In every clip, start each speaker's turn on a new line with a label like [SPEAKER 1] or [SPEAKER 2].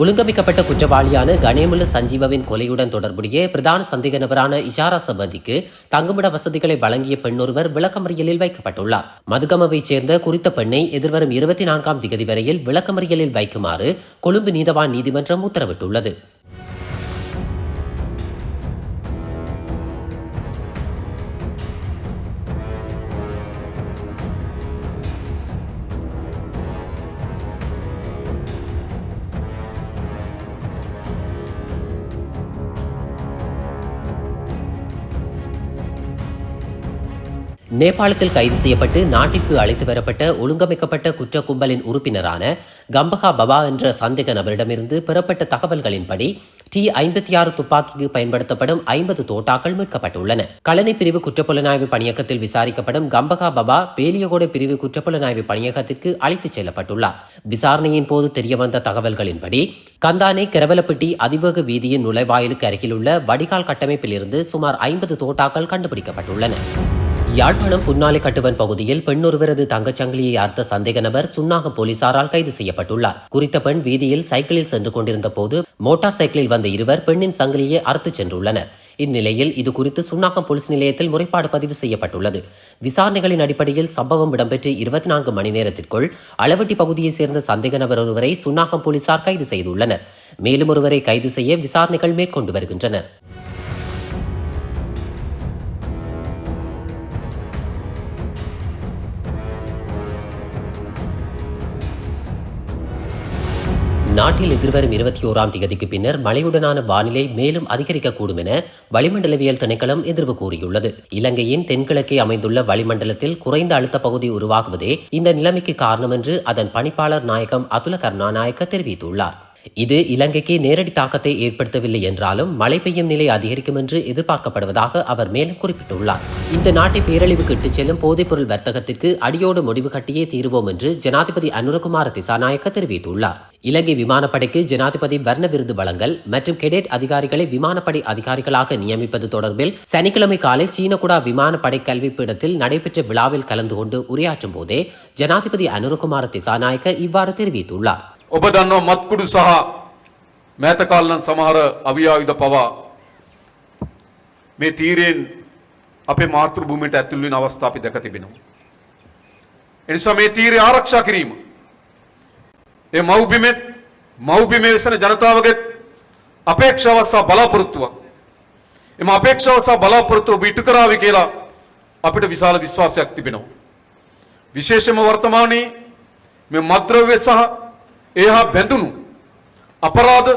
[SPEAKER 1] ஒழுங்கமைக்கப்பட்ட குற்றவாளியான கணேமுல்ல சஞ்சீவவின் கொலையுடன் தொடர்புடைய பிரதான சந்தேக நபரான இஷாரா சம்பந்திக்கு தங்குமிட வசதிகளை வழங்கிய பெண்ணொருவர் விளக்கமறியலில் வைக்கப்பட்டுள்ளார். மதுகமவைச் சேர்ந்த குறித்த பெண்ணை எதிர்வரும் இருபத்தி நான்காம் திகதி வரையில் விளக்கமறியலில் வைக்குமாறு கொழும்பு நீதவான் நீதிமன்றம் உத்தரவிட்டுள்ளது. நேபாளத்தில் கைது செய்யப்பட்டு நாட்டிற்கு அழைத்து வரப்பட்ட ஒழுங்கமைக்கப்பட்ட குற்ற கும்பலின் உறுப்பினரான கம்பகா பபா என்ற சந்தேக நபரிடமிருந்து பெறப்பட்ட தகவல்களின்படி டி ஐம்பத்தி ஆறு துப்பாக்கிக்கு பயன்படுத்தப்படும் ஐம்பது தோட்டாக்கள் மீட்கப்பட்டுள்ளன. கலனை பிரிவு குற்றப்புலனாய்வு பணியகத்தில் விசாரிக்கப்படும் கம்பகா பபா பேலியகோட பிரிவு குற்றப்புலனாய்வு பணியகத்திற்கு அழைத்துச் செல்லப்பட்டுள்ளார். விசாரணையின் போது தெரியவந்த தகவல்களின்படி கந்தானே கிரவலப்பட்டி அதிவேக வீதியின் நுழைவாயிலுக்கு அருகிலுள்ள வடிகால் கட்டமைப்பிலிருந்து சுமார் ஐம்பது தோட்டாக்கள் கண்டுபிடிக்கப்பட்டுள்ளன. யாழ்ப்பாணம் புன்னாலை கட்டுவன் பகுதியில் பெண்ணொருவரது தங்கச்சங்கிலியை அர்த்த சந்தேக நபர் சுன்னாக போலீசாரால் கைது செய்யப்பட்டுள்ளார். குறித்த பெண் வீதியில் சைக்கிளில் சென்று கொண்டிருந்த போது மோட்டார் சைக்கிளில் வந்த இருவர் பெண்ணின் சங்கிலியை அறுத்துச் சென்றுள்ளனர். இந்நிலையில் இது குறித்து சுன்னாகம் போலீஸ் நிலையத்தில் முறைப்பாடு பதிவு செய்யப்பட்டுள்ளது. விசாரணைகளின் அடிப்படையில் சம்பவம் இடம்பெற்று இருபத்தி நான்கு மணி நேரத்திற்குள் அளவட்டி பகுதியைச் சேர்ந்த சந்தேக நபர் ஒருவரை சுன்னாகம் போலீசார் கைது செய்துள்ளனர். மேலும் ஒருவரை கைது செய்ய விசாரணைகள் மேற்கொண்டு வருகின்றனர். நாட்டில் எதிர்வரும் இருபத்தி ஓராம் தேதிக்கு பின்னர் மழையுடனான வானிலை மேலும் அதிகரிக்கக்கூடும் என வளிமண்டலவியல் திணைக்களம் எதிர்வு கூறியுள்ளது. இலங்கையின் தென்கிழக்கே அமைந்துள்ள வளிமண்டலத்தில் குறைந்த அழுத்த பகுதி உருவாகுவதே இந்த நிலைமைக்கு காரணம் என்று அதன் பணிப்பாளர் நாயகம் அதுல கருணாநாயக்க தெரிவித்துள்ளார். இது இலங்கைக்கு நேரடி தாக்கத்தை ஏற்படுத்தவில்லை என்றாலும் மழை பெய்யும் நிலை அதிகரிக்கும் என்று எதிர்பார்க்கப்படுவதாக அவர் மேலும் குறிப்பிட்டுள்ளார். இந்த நாட்டை பேரழிவுக்கு இட்டுச் செல்லும் போதைப்பொருள் வர்த்தகத்திற்கு அடியோடு முடிவு கட்டியே தீருவோம் என்று ஜனாதிபதி அனுரகுமார திசாநாயக்க தெரிவித்துள்ளார். இலங்கை விமானப்படைக்கு ஜனாதிபதி வர்ண விருது வழங்கல் மற்றும் கெடேட் அதிகாரிகளை விமானப்படை அதிகாரிகளாக நியமிப்பது தொடர்பில் சனிக்கிழமை காலை சீனகுடா விமானப்படை கல்விப்பிடத்தில் நடைபெற்ற விழாவில் கலந்து கொண்டு உரையாற்றும் போதே ஜனாதிபதி அனுரகுமார திசாநாயக்க இவ்வாறு தெரிவித்துள்ளார்.
[SPEAKER 2] ඔබ දන්නවා මත්කුඩු සහ මෑතකාල්ලන් සමහර අවියායුධ පවා මේ තීරයෙන් අපේ මාතෘ භූමියට ඇතුල් වෙන අවස්ථා අපි දැක තිබෙනවා. එනිසා මේ තීරය ආරක්ෂා කිරීම. ඒ මව්බිමෙත් මව්බිමේ වෙසෙන ජනතාවගෙත් අපේක්ෂාවක් සහ බලාපොරොත්තුවක්. එම අපේක්ෂාව සහ බලාපොරොත්තුව ඔබ ඉටු කරාවි කියලා අපිට විශාල විශ්වාසයක් තිබෙනවා. විශේෂම වර්තමානයේ මේ මද්‍රව්‍ය සහ ඒ හා බැඳුණු අපරාධ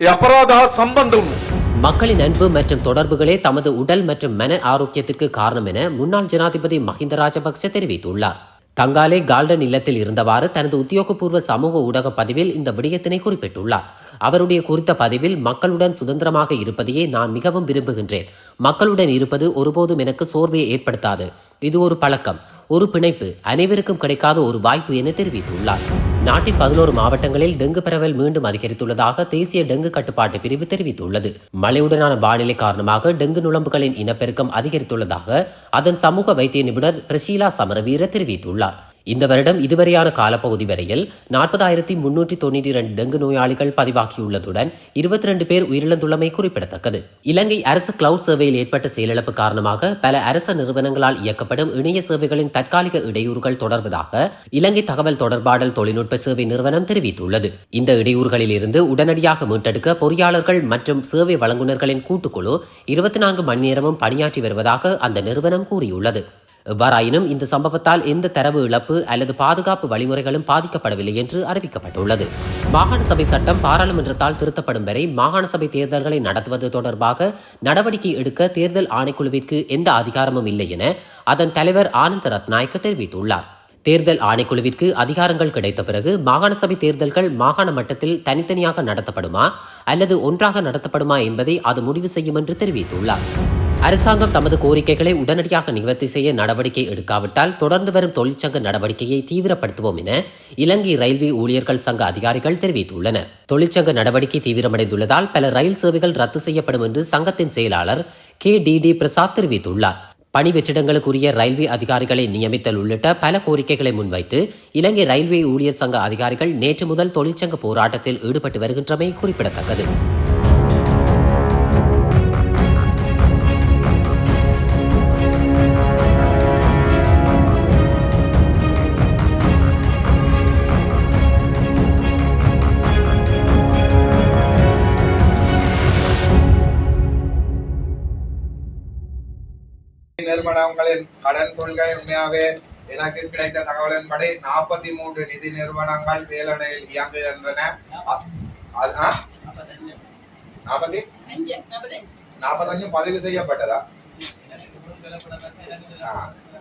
[SPEAKER 2] ඒ අපරාධ හා සම්බන්ධ වුණු
[SPEAKER 1] மக்களின் அன்பு மற்றும் தொடர்புகளே தமது உடல் மற்றும் மன ஆரோக்கியத்திற்கு காரணம் என முன்னாள் ஜனாதிபதி மஹிந்த ராஜபக்ச தெரிவித்துள்ளார் தங்காலே கால்டன் இல்லத்தில் இருந்தவாறு தனது உத்தியோகபூர்வ சமூக ஊடக பதிவில் இந்த விடயத்தினை குறிப்பிட்டுள்ளார் அவருடைய குறித்த பதிவில் மக்களுடன் சுதந்திரமாக இருப்பதையே நான் மிகவும் விரும்புகின்றேன் மக்களுடன் இருப்பது ஒருபோதும் எனக்கு சோர்வை ஏற்படுத்தாது இது ஒரு பழக்கம் ஒரு பிணைப்பு அனைவருக்கும் கிடைக்காத ஒரு வாய்ப்பு என தெரிவித்துள்ளார் நாட்டின் பதினோரு மாவட்டங்களில் டெங்கு பரவல் மீண்டும் அதிகரித்துள்ளதாக தேசிய டெங்கு கட்டுப்பாட்டு பிரிவு தெரிவித்துள்ளது. மழையுடனான வானிலை காரணமாக டெங்கு நுழம்புகளின் இனப்பெருக்கம் அதிகரித்துள்ளதாக அதன் சமூக வைத்திய நிபுணர் பிரசீலா சமரவீர தெரிவித்துள்ளார். இந்த வருடம் இதுவரையான காலப்பகுதி வரையில் நாற்பதாயிரத்தி முன்னூற்றி தொண்ணூற்றி இரண்டு டெங்கு நோயாளிகள் பதிவாகியுள்ளதுடன் இருபத்தி ரெண்டு பேர் உயிரிழந்துள்ளமை குறிப்பிடத்தக்கது. இலங்கை அரசு கிளவுட் சேவையில் ஏற்பட்ட செயலிழப்பு காரணமாக பல அரச நிறுவனங்களால் இயக்கப்படும் இணைய சேவைகளின் தற்காலிக இடையூறுகள் தொடர்வதாக இலங்கை தகவல் தொடர்பாடல் தொழில்நுட்ப சேவை நிறுவனம் தெரிவித்துள்ளது. இந்த இடையூறுகளில் இருந்து உடனடியாக மீட்டெடுக்க பொறியாளர்கள் மற்றும் சேவை வழங்குநர்களின் கூட்டுக்குழு இருபத்தி நான்கு மணி நேரமும் பணியாற்றி வருவதாக அந்த நிறுவனம் கூறியுள்ளது. எவ்வாறாயினும் இந்த சம்பவத்தால் எந்த தரவு இழப்பு அல்லது பாதுகாப்பு வழிமுறைகளும் பாதிக்கப்படவில்லை என்று அறிவிக்கப்பட்டுள்ளது. மாகாண சபை சட்டம் பாராளுமன்றத்தால் திருத்தப்படும் வரை மாகாண சபை தேர்தல்களை நடத்துவது தொடர்பாக நடவடிக்கை எடுக்க தேர்தல் ஆணைக்குழுவிற்கு எந்த அதிகாரமும் இல்லை என அதன் தலைவர் ஆனந்த ரத்நாயக்க தெரிவித்துள்ளார். தேர்தல் ஆணைக்குழுவிற்கு அதிகாரங்கள் கிடைத்த பிறகு மாகாண சபை தேர்தல்கள் மாகாண மட்டத்தில் தனித்தனியாக நடத்தப்படுமா அல்லது ஒன்றாக நடத்தப்படுமா என்பதை அது முடிவு செய்யும் என்று தெரிவித்துள்ளார். அரசாங்கம் தமது கோரிக்கைகளை உடனடியாக நிவர்த்தி செய்ய நடவடிக்கை எடுக்காவிட்டால் தொடர்ந்து வரும் தொழிற்சங்க நடவடிக்கையை தீவிரப்படுத்துவோம் என இலங்கை ரயில்வே ஊழியர்கள் சங்க அதிகாரிகள் தெரிவித்துள்ளனர். தொழிற்சங்க நடவடிக்கை தீவிரமடைந்துள்ளதால் பல ரயில் சேவைகள் ரத்து செய்யப்படும் என்று சங்கத்தின் செயலாளர் கே டி டி பிரசாத் தெரிவித்துள்ளார். பணி வெற்றிடங்களுக்குரிய ரயில்வே அதிகாரிகளை நியமித்தல் உள்ளிட்ட பல கோரிக்கைகளை முன்வைத்து இலங்கை ரயில்வே ஊழியர் சங்க அதிகாரிகள் நேற்று முதல் தொழிற்சங்க போராட்டத்தில் ஈடுபட்டு வருகின்றமை குறிப்பிடத்தக்கது.
[SPEAKER 3] நிறுவனங்களின் கடன் தொழில்கள் உண்மையாவே எனக்கு கிடைத்த தகவலின்படி நாற்பத்தி மூன்று நிதி நிறுவனங்கள் வேலணையில் இயங்குகின்றன? நாற்பத்தி
[SPEAKER 4] நாற்பத்தஞ்சு
[SPEAKER 3] பதிவு செய்யப்பட்டதா.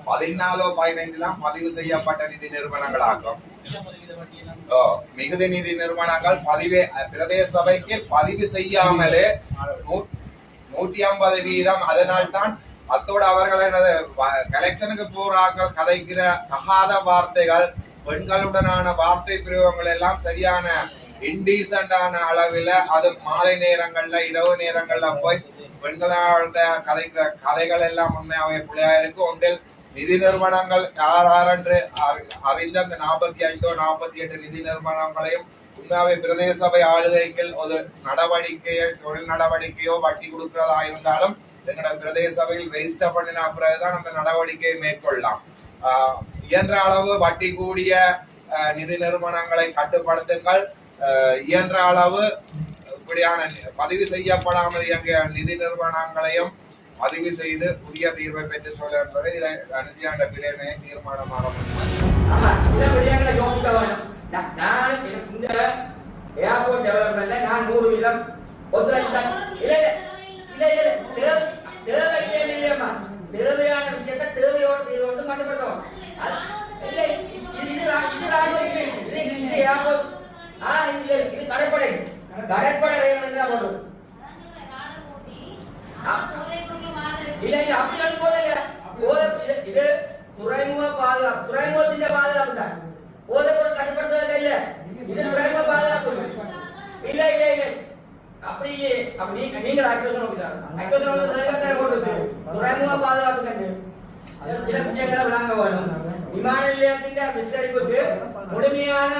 [SPEAKER 3] பதினாலோ பதினைந்து தான் பதிவு செய்யப்பட்ட நிதி நிறுவனங்களாகும் ஓ மிகுதி நிதி நிறுவனங்கள் பதிவே பிரதேச சபைக்கு பதிவு செய்யாமலே நூற்றி ஐம்பது வீதம் அதனால் தான் அத்தோடு அவர்கள் எனது கலெக்ஷனுக்கு போறாங்க கதைக்கிற தகாத வார்த்தைகள் பெண்களுடனான வார்த்தை பிரயோகங்கள் எல்லாம் சரியான இன்டீசண்டான அளவில் அது மாலை நேரங்கள்ல இரவு நேரங்கள்ல போய் பெண்களோட கதைக்கிற கதைகள் எல்லாம் உண்மையாக பிள்ளையா இருக்கு. ஒன்றில் நிதி நிறுவனங்கள் யார் யார் என்று அறி- அறிந்த அந்த நாற்பத்தி ஐந்தோ நாற்பத்தி எட்டு நிதி நிறுவனங்களையும் உண்மையாவே பிரதேச சபை ஆளுகைக்கு ஒரு நடவடிக்கையோ தொழில் நடவடிக்கையோ வட்டி கொடுக்கிறதா இருந்தாலும் எங்களோட பிரதேச சபையில் ரெஜிஸ்டர் பண்ணின பிறகுதான் அந்த நடவடிக்கையை மேற்கொள்ளலாம். ஆஹ் இயன்ற அளவு வட்டி கூடிய ஆஹ் நிதி நிறுவனங்களை கட்டுப்படுத்துங்கள். இயன்ற அளவு இப்படியான பதிவு செய்யப்படாமல் இயங்கிய நிதி நிறுவனங்களையும் பதிவு செய்து உரிய தீர்வை பெற்று சொல்ல என்பதை இதை அனுசியாண்ட பிரிவினை தீர்மானமாக
[SPEAKER 5] ஏர்போர்ட் டெவலப்மெண்ட்ல நான் நூறு வீதம் ஒத்துழைப்பு தான் இல்ல இல்ல இல்ல. தேவை தேவை இல்லையம்மா தேவையான விஷயத்தை தேவையோடு தீர்வோடு மட்டுப்படுத்தணும். அது- இது இது ராணுவ இது இது இது ஆ இது இது கடற்படை கடற்படை தான் போடும் இல்ல இல்ல. அப்படி ஒண்ணும் இது துறைமுக பாதுகாப்பு துறைமுகத்தின் பாதுகாப்பு தான். போதை பொருள் இல்ல. இது துறைமுக பாதுகாப்பு. இல்ல இல்ல இல்ல. அப்படி இல்லையே அப்ப நீங்க நீங்க அக்யூசன் அப்படிதான் அக்யூசன் வந்து துறைமுகத்தை போட்டு துறைமுக பாதுகாப்பு கண்டு சில விஷயங்களை விளங்க வேணும். விமான நிலையத்தின் விஸ்தரிப்புக்கு முழுமையான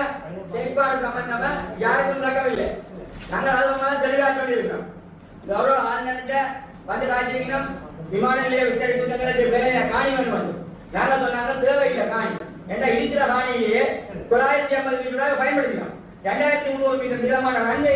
[SPEAKER 5] செயல்பாடு சம்பந்தமா யாருக்கும் நடக்கவில்லை. நாங்கள் அது மாதிரி தெளிவாக சொல்லியிருக்கோம் கௌரவ ஆளுநர்கிட்ட வந்து காட்டியிருக்கோம் விமான நிலைய விஸ்தரிப்பு தங்களுக்கு வேலையை காணி வேணும் வந்து சொன்னாங்க தேவையில்லை காணி. என்ற இருக்கிற காணியிலேயே தொள்ளாயிரத்தி ஐம்பது மீட்டர் பயன்படுத்தினோம். ரெண்டாயிரத்தி முந்நூறு மீட்டர் நீளமான ரன்வே